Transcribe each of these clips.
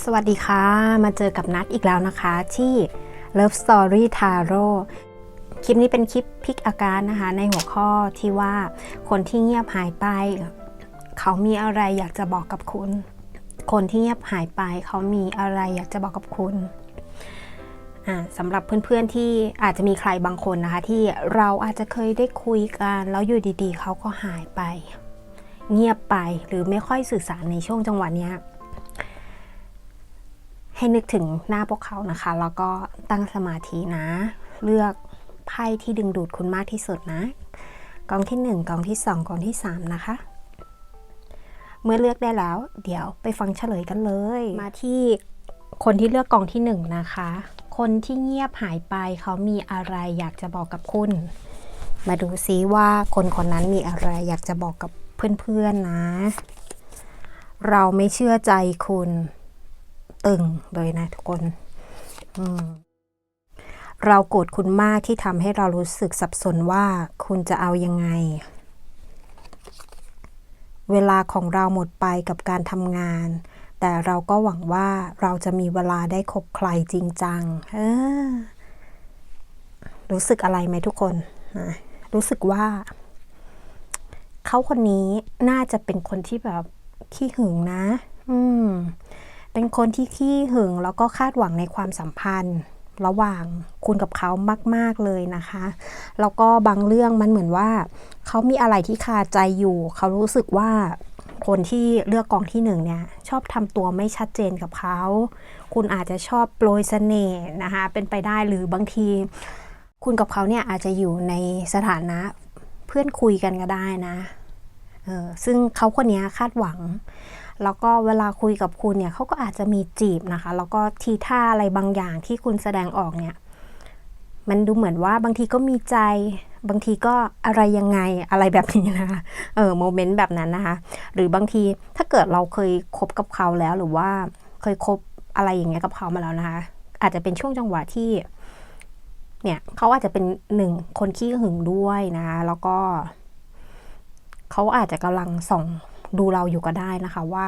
สวัสดีค่ะ มาเจอกับนัดอีกแล้วนะคะที่ Love Story Tarot คลิปนี้เป็นคลิปพิกอาการนะคะ ในหัวข้อที่ว่าคนที่เงียบหายไป เขามีอะไรอยากจะบอกกับคุณ คนที่เงียบหายไป เขามีอะไรอยากจะบอกกับคุณสำหรับเพื่อนๆที่อาจจะมีใครบางคนนะคะ ที่เราอาจจะเคยได้คุยกัน แล้วอยู่ดีๆ เขาก็หายไป เงียบไปหรือไม่ค่อยสื่อสารในช่วงจังหวะเนี้ย ให้นึกถึงหน้าพวกเขานะคะ แล้วก็ตั้งสมาธินะ เลือกไพ่ที่ดึงดูดคุณมากที่สุดนะ กองที่ 1 กองที่ 2 กองที่ 3 นะคะ เมื่อเลือกได้แล้ว เดี๋ยวไปฟังเฉลยกันเลย มาที่คนที่เลือกกองที่ 1 นะคะ คนที่เงียบหายไปเขามีอะไรอยากจะบอกกับคุณ มาดูซิว่าคนคนนั้นมีอะไรอยากจะบอกกับเพื่อนๆนะเราไม่เชื่อใจคุณ ตึงเลยนะทุกคนเราโกรธคุณมากที่ทำให้เรารู้สึกสับสนว่าคุณจะเอายังไง เวลาของเราหมดไปกับการทำงาน แต่เราก็หวังว่าเราจะมีเวลาได้คบใครจริงจังเออรู้สึกอะไรไหมทุกคนนะรู้สึกว่า เขาคนนี้น่าจะเป็นคนที่แบบขี้หึงนะ อืม เป็นคนที่ขี้หึงแล้วก็คาดหวังในความสัมพันธ์ ระหว่างคุณกับเขามาก ๆ เลยนะคะ แล้วก็บางเรื่องมันเหมือนว่า เขามีอะไรที่คาใจอยู่ เขารู้สึกว่าคนที่เลือกกองที่หนึ่งเนี่ยชอบทำตัวไม่ชัดเจนกับเขา คุณอาจจะชอบโปรยเสน่ห์นะคะ เป็นไปได้หรือบางที คุณกับเขาเนี่ยอาจจะอยู่ในสถานะเพื่อนคุยกันก็ได้นะ เออซึ่งเขาคนนี้คาดหวัง แล้วก็เวลาคุยกับคุณเนี่ยเขาก็อาจจะมีจีบนะคะ แล้วก็ทีท่าอะไรบางอย่างที่คุณแสดงออกเนี่ย มันดูเหมือนว่าบางทีก็มีใจ บางทีก็อะไรยังไงอะไรแบบนี้นะคะ เออโมเมนต์แบบนั้นนะคะ หรือบางทีถ้าเกิดเราเคยคบกับเขาแล้วหรือว่าเคยคบอะไรอย่างเงี้ยกับเขามาแล้วนะคะ อาจจะเป็นช่วงจังหวะที่ เนี่ยเขาอาจจะเป็นหนึ่งคนขี้หึงด้วยนะคะแล้วก็เขาอาจจะกำลังส่อง ดูเราอยู่ก็ได้นะคะว่า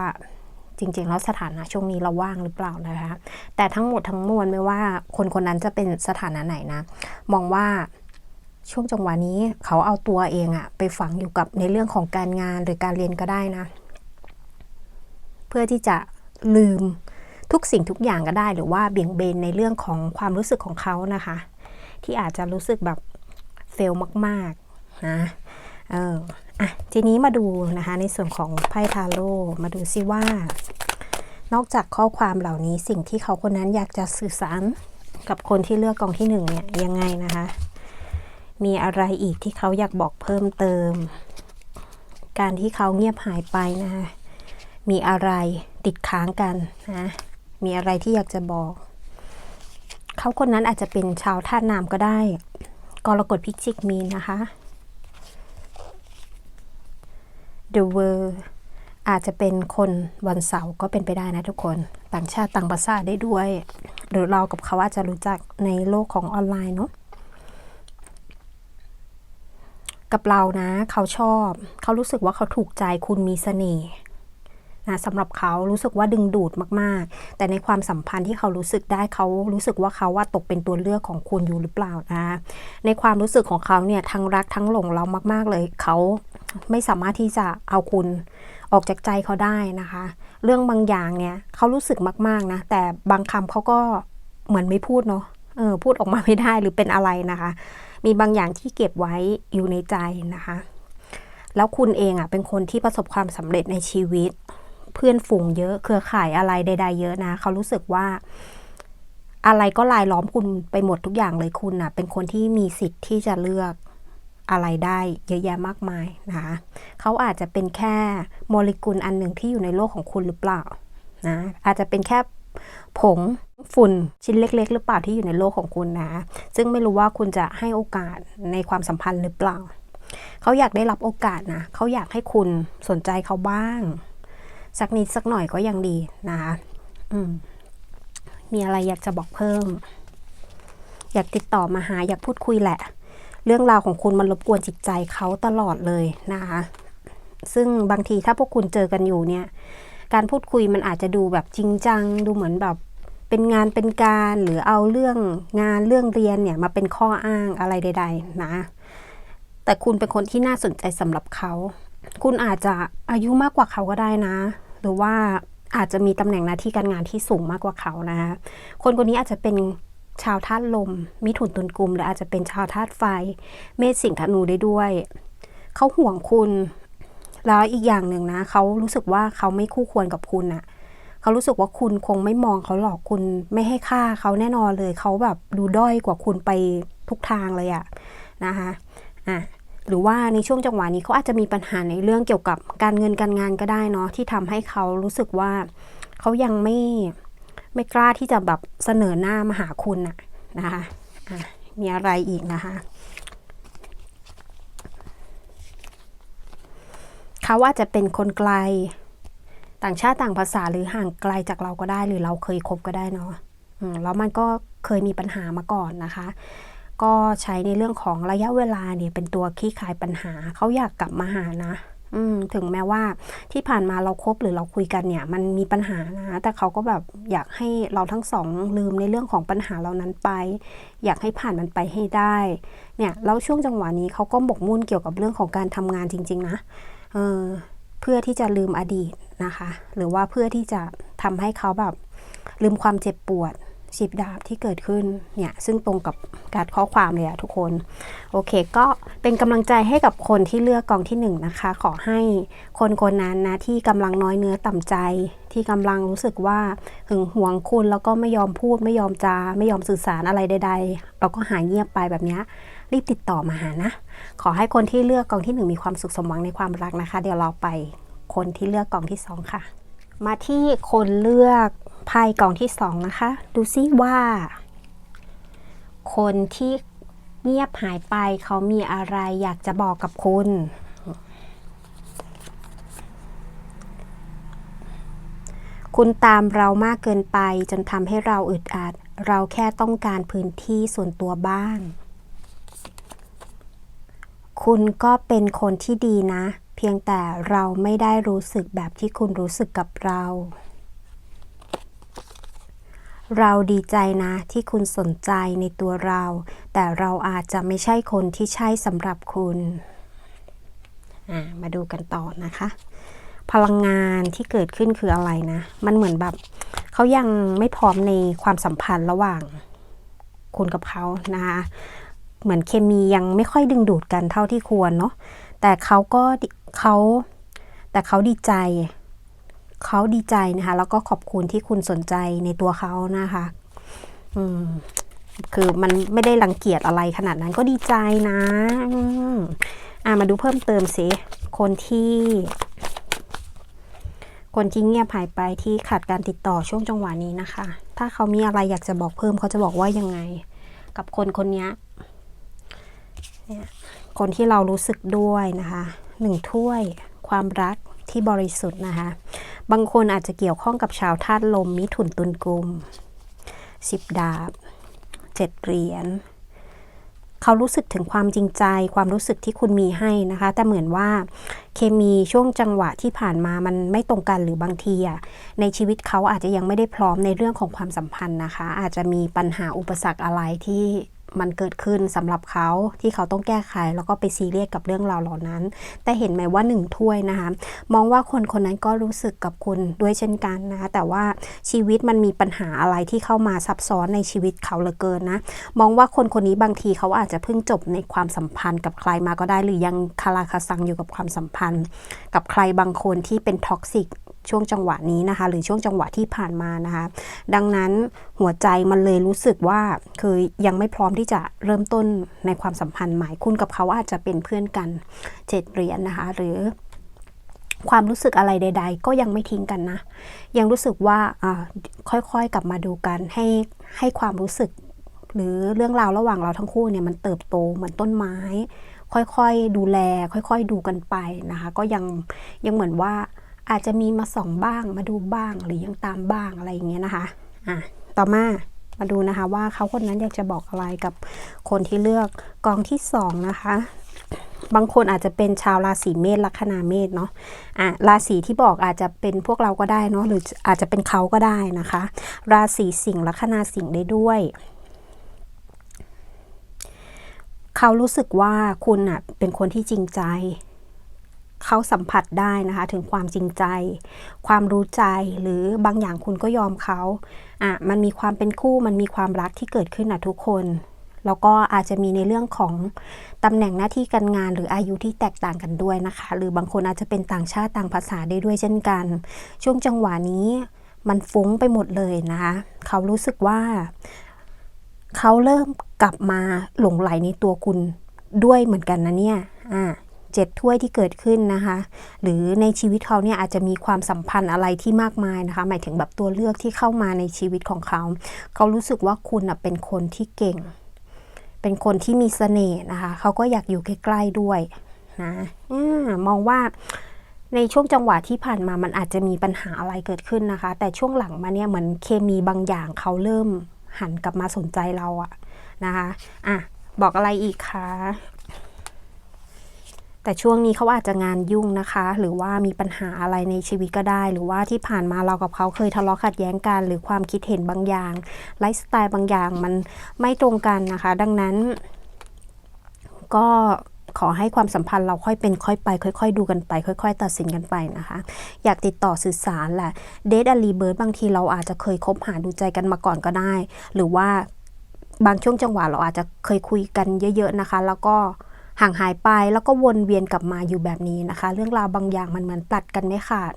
จริงๆ แล้วสถานะช่วงนี้เราว่างหรือเปล่านะคะ แต่ทั้งหมดทั้งมวลไม่ว่าคนคนนั้นจะเป็นสถานะไหนนะ มองว่าช่วงจังหวะนี้เขาเอาตัวเองอะไปฝังอยู่กับในเรื่องของการงานหรือการเรียนก็ได้นะ เพื่อที่จะลืมทุกสิ่งทุกอย่างก็ได้ หรือว่าเบี่ยงเบนในเรื่องของความรู้สึกของเขานะคะ ที่อาจจะรู้สึกแบบเฟลมากๆนะเออ อะทีนี้มาดูนะคะในส่วนของไพ่ทาโร่มาดูซิว่า นอกจากข้อความเหล่านี้สิ่งที่เขาคนนั้นอยากจะสื่อสารกับคนที่เลือกกองที่หนึ่งเนี่ยยังไงนะคะ มีอะไรอีกที่เขาอยากบอกเพิ่มเติม การที่เขาเงียบหายไปนะคะมีอะไรติดค้างกันนะมีอะไรที่อยากจะบอก เขาคนนั้นอาจจะเป็นชาวท่าน้ำก็ได้กรกฎพิจิกมีนนะคะ The World อาจจะเป็นคนวันเสาร์ก็เป็นไปได้นะทุกคน ต่างชาติต่างภาษาได้ด้วย หรือเรากับเขาอาจจะรู้จักในโลกของออนไลน์เนาะกับเรานะเขาชอบ เขารู้สึกว่าเขาถูกใจคุณมีเสน่ห์นะสำหรับเขารู้สึกว่าดึงดูดมาก ๆ แต่ในความสัมพันธ์ที่เขารู้สึกได้เขารู้สึกว่าเขาว่าตกเป็นตัวเลือกของคุณอยู่หรือเปล่านะ ในความรู้สึกของเขาเนี่ยทั้งรักทั้งหลงเรามาก ๆ เลยเขา ไม่สามารถที่จะเอาคุณออกจากใจเขาได้นะคะ เรื่องบางอย่างเนี่ยเขารู้สึกมากๆนะ แต่บางคำเขาก็เหมือนไม่พูดเนาะเออพูดออกมาไม่ได้หรือเป็นอะไรนะคะ มีบางอย่างที่เก็บไว้อยู่ในใจนะคะ แล้วคุณเองอะเป็นคนที่ประสบความสำเร็จในชีวิต เพื่อนฝูงเยอะเครือข่ายอะไรใด ๆ เยอะนะเขารู้สึกว่าอะไรก็ลายล้อมคุณไปหมดทุกอย่างเลยคุณน่ะ เป็นคนที่มีสิทธิ์ที่จะเลือก อะไรได้เยอะแยะมากมายนะคะเขาอาจจะเป็นแค่โมเลกุลอันหนึ่งที่อยู่ในโลกของคุณหรือเปล่านะอาจจะเป็นแค่ผงฝุ่นชิ้นเล็ก ๆ หรือเปล่าที่อยู่ในโลกของคุณนะซึ่งไม่รู้ว่าคุณจะให้โอกาสในความสัมพันธ์หรือเปล่าเขาอยากได้รับโอกาสนะเขาอยากให้คุณสนใจเขาบ้าง สักนิดสักหน่อยก็ยังดีนะคะอืมมีอะไรอยากจะบอกเพิ่ม อยากติดต่อมาหาอยากพูดคุยแหละ เรื่องราวของคุณมันรบกวนจิตใจเขาตลอดเลยนะคะ ซึ่งบางทีถ้าพวกคุณเจอกันอยู่เนี่ย การพูดคุยมันอาจจะดูแบบจริงจัง ดูเหมือนแบบเป็นงานเป็นการหรือเอาเรื่องงานเรื่องเรียนเนี่ยมาเป็นข้ออ้างอะไรใด ๆ นะ แต่คุณเป็นคนที่น่าสนใจสำหรับเขา คุณอาจจะอายุมากกว่าเขาก็ได้นะ หรือว่าอาจจะมีตำแหน่งหน้าที่การงานที่สูงมากกว่าเขานะคนคนนี้อาจจะเป็น ชาวธาตุลม มิถุนตุลกุมหรืออาจจะเป็นชาวธาตุไฟ เมษสิงห์ธนูได้ด้วย เขาห่วงคุณ แล้วอีกอย่างหนึ่งนะ เขารู้สึกว่าเขาไม่คู่ควรกับคุณน่ะเขารู้สึกว่าคุณคงไม่มองเขาหรอกคุณไม่ให้ค่าเขาแน่นอนเลย เขาแบบดูด้อยกว่าคุณไปทุกทางเลยอะนะคะอะหรือว่าในช่วงจังหวะนี้เขาอาจจะมีปัญหาในเรื่องเกี่ยวกับการเงินการงานก็ได้เนาะที่ทำให้เขารู้สึกว่าเขายังไม่ ไม่กล้าที่จะแบบเสนอหน้ามาหาคุณน่ะนะคะะมีอะไรอีกนะคะเขาอาจจะเป็นคนไกล ต่างชาติต่างภาษาหรือห่างไกลจากเราก็ได้หรือเราเคยคบก็ได้เนาะแล้วมันก็เคยมีปัญหามาก่อนนะคะ ก็ใช้ในเรื่องของระยะเวลาเนี่ยเป็นตัวคลี่คลายปัญหาเขาอยากกลับมาหานะ อืมถึงแม้ว่าที่ผ่านมาเราคบหรือเราคุยกันเนี่ย มันมีปัญหานะแต่เขาก็แบบอยากให้เราทั้งสองลืมในเรื่องของปัญหาเหล่านั้นไป อยากให้ผ่านมันไปให้ได้ เนี่ยแล้วช่วงจังหวะนี้เขาก็หมกมุ่นเกี่ยวกับเรื่องของการทำงานจริง ๆ นะเออเพื่อที่จะลืมอดีตนะคะ หรือว่าเพื่อที่จะทำให้เขาแบบลืมความเจ็บปวด สิบดาบที่เกิดขึ้นเนี่ยซึ่งตรงกับการข้อความเลยอะทุกคน โอเค ก็เป็นกำลังใจให้กับคนที่เลือกกองที่หนึ่งนะคะ ขอให้คนคนนั้นนะที่กำลังน้อยเนื้อต่ำใจ ที่กำลังรู้สึกว่าหึงหวงคุณแล้วก็ไม่ยอมพูด ไม่ยอมจา ไม่ยอมสื่อสารอะไรใดๆแล้วก็หายเงียบไปแบบนี้รีบติดต่อมาหานะ ขอให้คนที่เลือกกองที่หนึ่งมีความสุขสมหวังในความรักนะคะ เดี๋ยวเราไปคนที่เลือกกองที่สองค่ะ มาที่คนเลือก ไพ่กล่องที่สองนะคะ ดูซิว่า คนที่เงียบหายไปเขามีอะไรอยากจะบอกกับคุณ คุณตามเรามากเกินไปจนทำให้เราอึดอัด เราแค่ต้องการพื้นที่ส่วนตัวบ้าง คุณก็เป็นคนที่ดีนะ เพียงแต่เราไม่ได้รู้สึกแบบที่คุณรู้สึกกับเรา เราดีใจนะที่คุณสนใจในตัวเรา แต่เราอาจจะไม่ใช่คนที่ใช่สำหรับคุณมาดูกันต่อนะคะ พลังงานที่เกิดขึ้นคืออะไรนะ มันเหมือนแบบเขายังไม่พร้อมในความสัมพันธ์ระหว่างคุณกับเขานะคะเหมือนเคมียังไม่ค่อยดึงดูดกันเท่าที่ควรเนาะแต่เขาก็เขาแต่เขาดีใจ เขาดีใจนะคะ แล้วก็ขอบคุณที่คุณสนใจในตัวเขานะคะอืมคือมันไม่ได้รังเกียจอะไรขนาดนั้นก็ดีใจนะอืมอะมาดูเพิ่มเติมสิคนที่ คนที่เงียบหายไปที่ขาดการติดต่อช่วงจังหวะนี้นะคะ ถ้าเขามีอะไรอยากจะบอกเพิ่มเขาจะบอกว่ายังไง กับคนคนนี้คนที่เรารู้สึกด้วยนะคะหนึ่งถ้วยความรัก ที่บริสุทธิ์นะคะ บางคนอาจจะเกี่ยวข้องกับชาวธาตุลม มิถุนตุลกุมสิบดาบเจ็ดเหรียญเขารู้สึกถึงความจริงใจ ความรู้สึกที่คุณมีให้นะคะ แต่เหมือนว่าเคมีช่วงจังหวะที่ผ่านมามันไม่ตรงกันหรือบางทีอะในชีวิตเขาอาจจะยังไม่ได้พร้อมในเรื่องของความสัมพันธ์นะคะ อาจจะมีปัญหาอุปสรรคอะไรที่ มันเกิดขึ้นสำหรับเขาที่เขาต้องแก้ไข แล้วก็ไปซีเรียสกับเรื่องราวเหล่านั้น แต่เห็นไหมว่าหนึ่งถ้วยนะคะ มองว่าคนคนนั้นก็รู้สึกกับคุณด้วยเช่นกันนะคะ แต่ว่าชีวิตมันมีปัญหาอะไรที่เข้ามาซับซ้อนในชีวิตเขาเหลือเกินนะ มองว่าคนคนนี้บางทีเขาอาจจะเพิ่งจบในความสัมพันธ์กับใครมาก็ได้ หรือยังคาราคาซังอยู่กับความสัมพันธ์ กับใครบางคนที่เป็นท็อกซิก ช่วงจังหวะนี้นะคะ หรือช่วงจังหวะที่ผ่านมานะคะ ดังนั้นหัวใจมันเลยรู้สึกว่าคือยังไม่พร้อมที่จะเริ่มต้นในความสัมพันธ์ใหม่คุณกับเขาอาจจะเป็นเพื่อนกันเจ็ดเหรียญนะคะ หรือความรู้สึกอะไรใด ๆ ก็ยังไม่ทิ้งกันนะ ยังรู้สึกว่าค่อยๆกลับมาดูกันให้ให้ความรู้สึก หรือเรื่องราวระหว่างเราทั้งคู่เนี่ยมันเติบโตเหมือนต้นไม้ ค่อยๆดูแล ค่อย ๆ ดูกันไปนะคะ ก็ยังยังเหมือนว่า อาจจะมีมาส่องบ้างมาดูบ้างหรือยังตามบ้างอะไรอย่างเงี้ยนะคะอะต่อมามาดูนะคะว่าเขาคนนั้นอยากจะบอกอะไรกับคนที่เลือกกองที่สองนะคะบางคนอาจจะเป็นชาวราศีเมษลัคนาเมษเนาะอะราศีที่บอกอาจจะเป็นพวกเราก็ได้เนาะหรืออาจจะเป็นเขาก็ได้นะคะ ราศีสิงห์ลัคนาสิงห์ได้ด้วยเขารู้สึกว่าคุณอะเป็นคนที่จริงใจ เขาสัมผัสได้นะคะถึงความจริงใจ ความรู้ใจหรือบางอย่างคุณก็ยอมเขาอะมันมีความเป็นคู่มันมีความรักที่เกิดขึ้นอะทุกคนแล้วก็อาจจะมีในเรื่องของตำแหน่งหน้าที่การงาน หรืออายุที่แตกต่างกันด้วยนะคะ หรือบางคนอาจจะเป็นต่างชาติต่างภาษาได้ด้วยเช่นกัน ช่วงจังหวะนี้มันฟุ้งไปหมดเลยนะคะเขารู้สึกว่า เขาเริ่มกลับมาหลงไหลในตัวคุณด้วยเหมือนกันนะเนี่ยอ่า เจ็ดถ้วยที่เกิดขึ้นนะคะ หรือในชีวิตเขาเนี่ยอาจจะมีความสัมพันธ์อะไรที่มากมายนะคะ หมายถึงแบบตัวเลือกที่เข้ามาในชีวิตของเขา เขารู้สึกว่าคุณเป็นคนที่เก่ง เป็นคนที่มีเสน่ห์นะคะ เขาก็อยากอยู่ใกล้ๆด้วยนะอมองว่าในช่วงจังหวะที่ผ่านมามันอาจจะมีปัญหาอะไรเกิดขึ้นนะคะ แต่ช่วงหลังมาเนี่ยเหมือนเคมีบางอย่างเขาเริ่มหันกลับมาสนใจเราอะนะคะ อะ บอกอะไรอีกคะ แต่ช่วงนี้เขาอาจจะงานยุ่งนะคะ หรือว่ามีปัญหาอะไรในชีวิตก็ได้ หรือว่าที่ผ่านมาเรากับเขาเคยทะเลาะขัดแย้งกัน หรือความคิดเห็นบางอย่างไลฟ์สไตล์บางอย่างมันไม่ตรงกันนะคะ ดังนั้น ก็ขอให้ความสัมพันธ์เราค่อยเป็นค่อยไป ค่อย ๆ ดูกันไป ค่อย ๆ ตัดสินกันไปนะคะ อยากติดต่อสื่อสารแหละเดทอลีเบิร์ดบางทีเราอาจจะเคยคบหาดูใจกันมาก่อนก็ได้ หรือว่าบางช่วงจังหวะเราอาจจะเคยคุยกันเยอะ ๆนะคะ แล้วก็ ห่างหายไปแล้วก็วนเวียนกลับมาอยู่แบบนี้นะคะ เรื่องราวบางอย่างมันเหมือนตัดกันไม่ขาด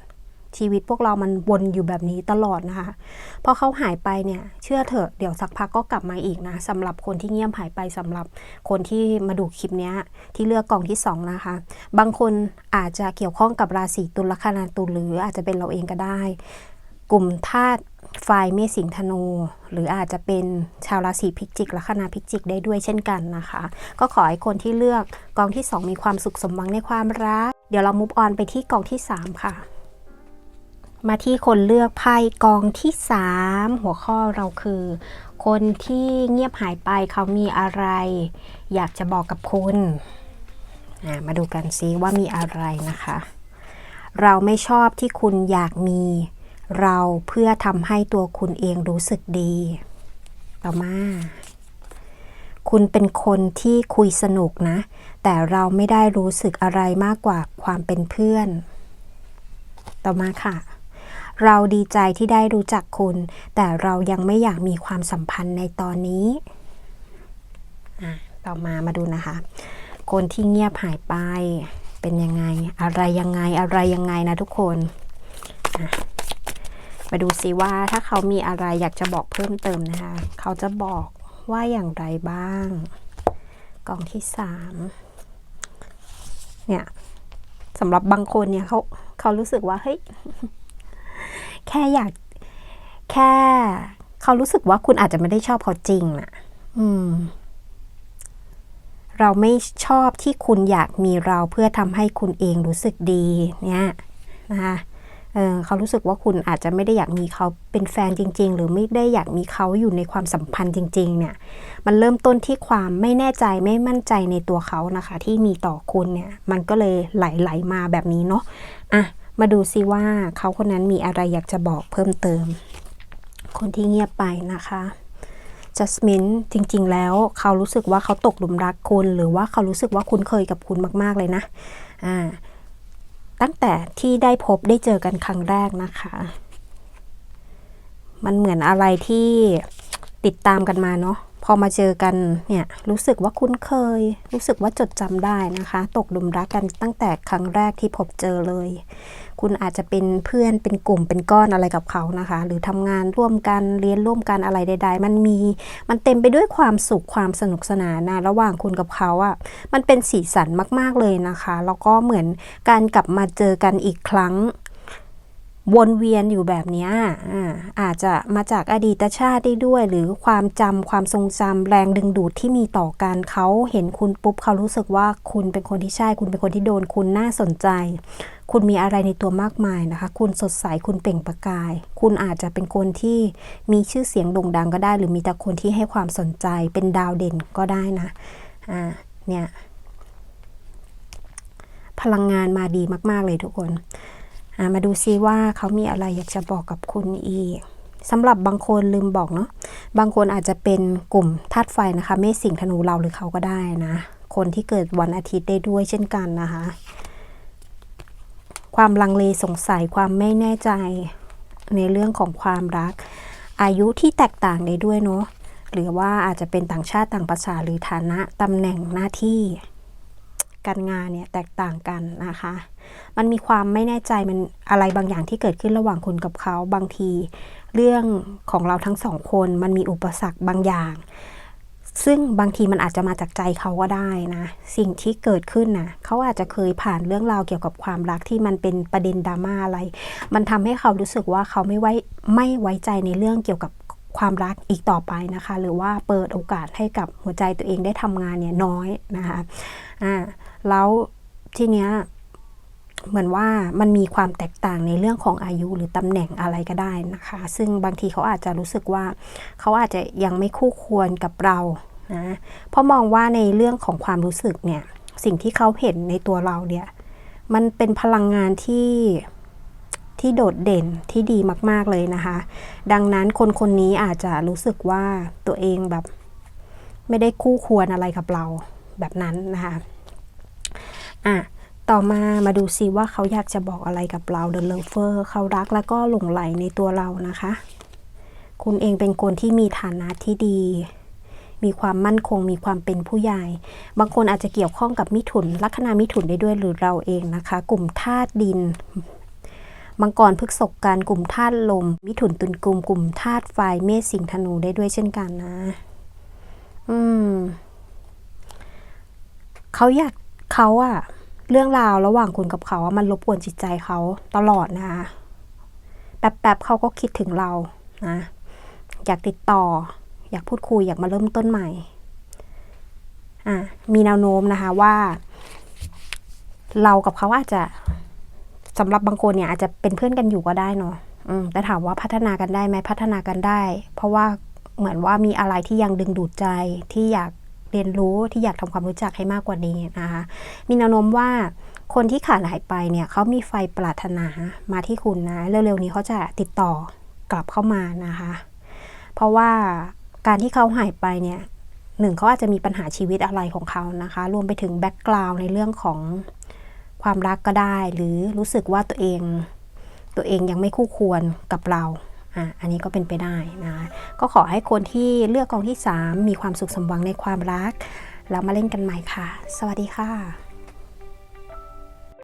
ชีวิตพวกเรามันวนอยู่แบบนี้ตลอดนะคะพอเขาหายไปเนี่ย เชื่อเถอะเดี๋ยวสักพักก็กลับมาอีกนะสำหรับคนที่เงียบหายไปสำหรับคนที่มาดูคลิปนี้ที่เลือกกล่องที่สองนะคะ บางคนอาจจะเกี่ยวข้องกับราศีตุลลัคนาตุลหรืออาจจะเป็นเราเองก็ได้ กลุ่มธาตุ ไฟเมษสิงห์ธนู หรืออาจจะเป็นชาวราศีพิจิกลัคนาพิจิกได้ด้วยเช่นกันนะคะ ก็ขอให้คนที่เลือกกองที่ 2 มีความสุขสมหวังในความรัก เดี๋ยวเรามุฟออนไปที่กองที่ 3 ค่ะ มาที่คนเลือกไพ่กองที่ 3 หัวข้อเราคือ คนที่เงียบหายไปเขามีอะไร อยากจะบอกกับคุณมาดูกันซิว่ามีอะไรนะคะ เราไม่ชอบที่คุณอยากมี เราเพื่อทำให้ตัวคุณเองรู้สึกดี ต่อมา คุณเป็นคนที่คุยสนุกนะ แต่เราไม่ได้รู้สึกอะไรมากกว่าความเป็นเพื่อน ต่อมาค่ะ เราดีใจที่ได้รู้จักคุณ แต่เรายังไม่อยากมีความสัมพันธ์ในตอนนี้ต่อมามาดูนะคะ คนที่เงียบหายไปเป็นยังไง อะไรยังไงอะไรยังไงนะทุกคนอะ มาดูซิว่าถ้าเขามีอะไรอยากจะบอกเพิ่มเติมนะคะ เขาจะบอกว่าอย่างไรบ้างกล่องที่สามเนี่ยสำหรับบางคนเนี่ยเขาเขารู้สึกว่าเฮ้ยแค่อยาก แค่เขารู้สึกว่าคุณอาจจะไม่ได้ชอบเขาจริงน่ะอืม เราไม่ชอบที่คุณอยากมีเราเพื่อทำให้คุณเองรู้สึกดี เนี่ยนะคะ เเขารู้สึกว่าคุณอาจจะไม่ได้อยากมีเขาเป็นแฟนจริง ๆ หรือไม่ได้อยากมีเขาอยู่ในความสัมพันธ์จริง ๆ เนี่ย มันเริ่มต้นที่ความไม่แน่ใจไม่มั่นใจในตัวเขานะคะ ที่มีต่อคุณเนี่ย มันก็เลยไหลๆมาแบบนี้เนาะ อะ มาดูซิว่าเขาคนนั้นมีอะไรอยากจะบอกเพิ่มเติม คนที่เงียบไปนะคะจัสมินจริง ๆ แล้วเขารู้สึกว่าเขาตกหลุมรักคุณ หรือว่าเขารู้สึกว่าคุ้นเคยกับคุณมาก ๆ เลยนะ อ่า ตั้งแต่ที่ได้พบได้เจอกันครั้งแรกนะคะ มันเหมือนอะไรที่ติดตามกันมาเนาะ พอมาเจอกันเนี่ยรู้สึกว่าคุ้นเคย รู้สึกว่าจดจำได้นะคะ ตกหลุมรักกันตั้งแต่ครั้งแรกที่พบเจอเลย คุณอาจจะเป็นเพื่อนเป็นกลุ่มเป็นก้อนอะไรกับเขานะคะ หรือทำงานร่วมกันเรียนร่วมกันอะไรใด ๆ มันมีมันเต็มไปด้วยความสุขความสนุกสนานนะระหว่างคุณกับเขาอะ่ะมันเป็นสีสันมากๆเลยนะคะแล้วก็เหมือนการกลับมาเจอกันอีกครั้ง วนเวียนอยู่แบบนี้อาจจะมาจากอดีตชาติได้ด้วย หรือความจำความทรงจำแรงดึงดูดที่มีต่อกันเขาเห็นคุณปุ๊บเขารู้สึกว่าคุณเป็นคนที่ใช่ คุณเป็นคนที่โดนคุณน่าสนใจ คุณมีอะไรในตัวมากมายนะคะ คุณสดใสคุณเปล่งประกาย คุณอาจจะเป็นคนที่มีชื่อเสียงโด่งดังก็ได้ หรือมีแต่คนที่ให้ความสนใจเป็นดาวเด่นก็ได้นะอ่าเนี่ยพลังงานมาดีมาก ๆ เลยทุกคน มาดูซิว่าเขามีอะไรอยากจะบอกกับคุณอีกสำหรับบางคนลืมบอกเนาะบางคนอาจจะเป็นกลุ่มธาตุไฟนะคะเมษสิงธนูเราหรือเขาก็ได้นะ คนที่เกิดวันอาทิตย์ได้ด้วยเช่นกันนะคะ ความลังเลสงสัยความไม่แน่ใจในเรื่องของความรัก อายุที่แตกต่างได้ด้วยเนาะหรือว่าอาจจะเป็นต่างชาติต่างภาษาหรือฐานะตำแหน่งหน้าที่ การงานเนี่ยแตกต่างกันนะคะ มันมีความไม่แน่ใจมันอะไรบางอย่างที่เกิดขึ้นระหว่างคุณกับเขาบางที เรื่องของเราทั้งสองคนมันมีอุปสรรคบางอย่าง ซึ่งบางทีมันอาจจะมาจากใจเขาก็ได้นะ สิ่งที่เกิดขึ้นนะเขาอาจจะเคยผ่านเรื่องราวเกี่ยวกับความรักที่มันเป็นประเด็นดราม่าอะไร มันทำให้เขารู้สึกว่าเขาไม่ไว้ไม่ไว้ใจในเรื่องเกี่ยวกับความรักอีกต่อไปนะคะ หรือว่าเปิดโอกาสให้กับหัวใจตัวเองได้ทำงานเนี่ยน้อยนะคะอ่า แล้วทีเนี้ยเหมือนว่ามันมีความแตกต่างในเรื่องของอายุหรือตำแหน่งอะไรก็ได้นะคะ ซึ่งบางทีเขาอาจจะรู้สึกว่า เขาอาจจะยังไม่คู่ควรกับเรานะเพราะมองว่าในเรื่องของความรู้สึกเนี่ย สิ่งที่เขาเห็นในตัวเราเนี่ย มันเป็นพลังงานที่ที่โดดเด่นที่ดีมาก ๆเลยนะคะ ดังนั้นคนคนนี้อาจจะรู้สึกว่าตัวเองแบบ ไม่ได้คู่ควรอะไรกับเราแบบนั้นนะคะ อะต่อมามาดูซิว่าเขาอยากจะบอกอะไรกับเรา The Lover เขารักแล้วก็หลงไหลในตัวเรานะคะ คุณเองเป็นคนที่มีฐานะที่ดี มีความมั่นคง มีความเป็นผู้ใหญ่ บางคนอาจจะเกี่ยวข้องกับมิถุน ลัคนามิถุนได้ด้วยหรือเราเองนะคะ กลุ่มธาตุดินมังกรพฤกษกการกลุ่มธาตุลม มิถุนตุลกลุ่มกลุ่มธาตุไฟเมษสิงห์ธนูได้ด้วยเช่นกันนะ อืมเขาอยากเขาอะ เรื่องราวระหว่างคุณกับเขาอะมันรบกวนจิตใจเขาตลอดนะคะแป๊บๆเขาก็คิดถึงเรานะอยากติดต่อ อยากพูดคุยอยากมาเริ่มต้นใหม่อะมีแนวโน้มนะคะว่า เรากับเขาอาจจะสำหรับบางคนเนี่ยอาจจะเป็นเพื่อนกันอยู่ก็ได้เนาะแต่ถามว่าพัฒนากันได้ไหมพัฒนากันได้ เพราะว่าเหมือนว่ามีอะไรที่ยังดึงดูดใจที่อยาก เรียนรู้ที่อยากทำความรู้จักให้มากกว่านี้นะคะมีแนวโน้มว่าคนที่ขาดหายไปเนี่ยเขามีไฟปรารถนามาที่คุณนะเร็วๆนี้เขาจะติดต่อกลับเข้ามานะคะ เพราะว่าการที่เขาหายไปเนี่ยหนึ่งเขาอาจจะมีปัญหาชีวิตอะไรของเขานะคะ รวมไปถึงแบ็กกราวน์ในเรื่องของความรักก็ได้ หรือรู้สึกว่าตัวเอง ตัวเองยังไม่คู่ควรกับเรา อะอันนี้ก็เป็นไปได้นะก็ขอให้คนที่เลือกกองที่ 3 มีความสุขสมหวังในความรักแล้วมาเล่นกันใหม่ค่ะ สวัสดีค่ะ